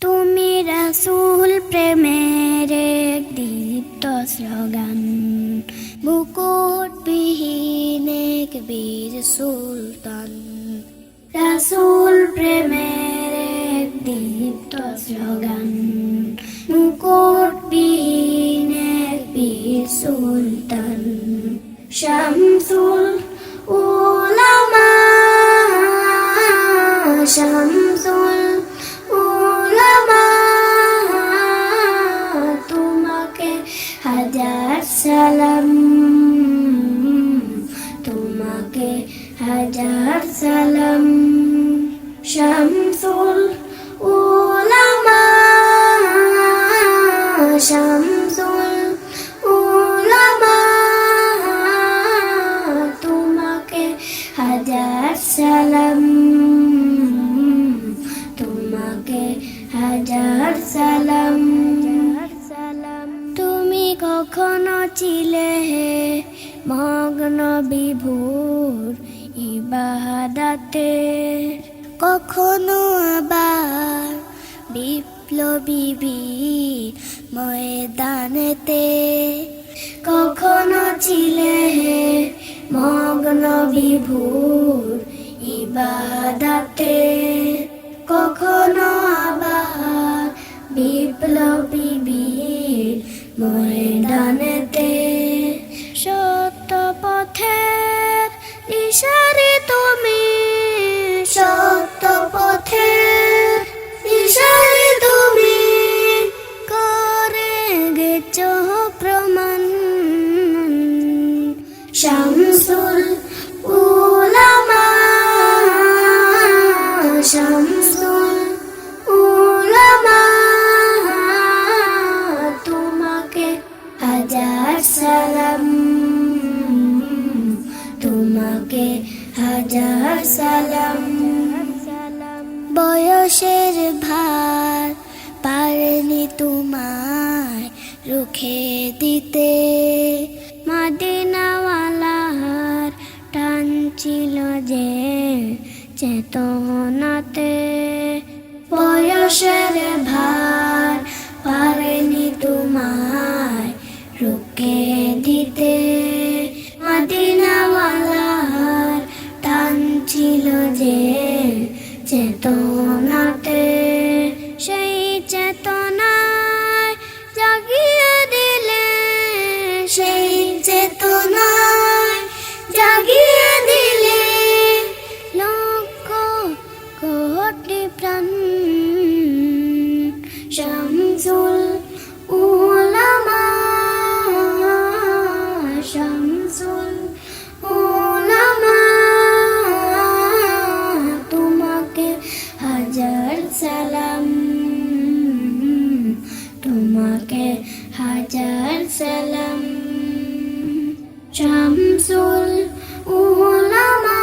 তুমি রাসূল প্রেমের দীপ্ত স্লোগান। বুকুট বিহীন এক বীর সুলতান। রাসূল প্রেমের দীপ্ত স্লোগান। মুকুট বিহীন এক বীর সুলতান। শামসুল উলামা শামসুল হাজার সালাম। তোমাকে হাজার সালাম। শামসুল উলামা শামসুল উলামা। তোমাকে হাজার সালাম। কখনো ছিলে হে মগ্ন বিভোর ইবাদাতে কখনো আবার বিপ্লবী বীর ময়দানেতে। কখনো ছিলে হে মগ্ন বিভোর ইবাদাতে কখনো আবার বিপ্লবী বীর ময়দানেতে সত্য পথের ইশারে তুমি। সত্য পথের ইশারে তুমি। করে গেছ প্রমাণ। শামসুল তোমাকে হাজার সালাম। বয়সের ভার পারেনি তোমায় রুখে দিতে। মাদিনাওয়ালার টান ছিল যে চেতনাতে। বয়সের ভার পারেনি তোমায় যে চেতনাতে সেই কে হাজার সালাম। শামসুল উলামা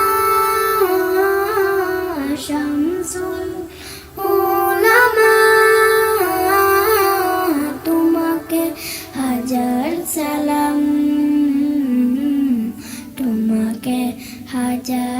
শামসুল উলামা তোমাকে হাজার সালাম। তোমাকে হাজার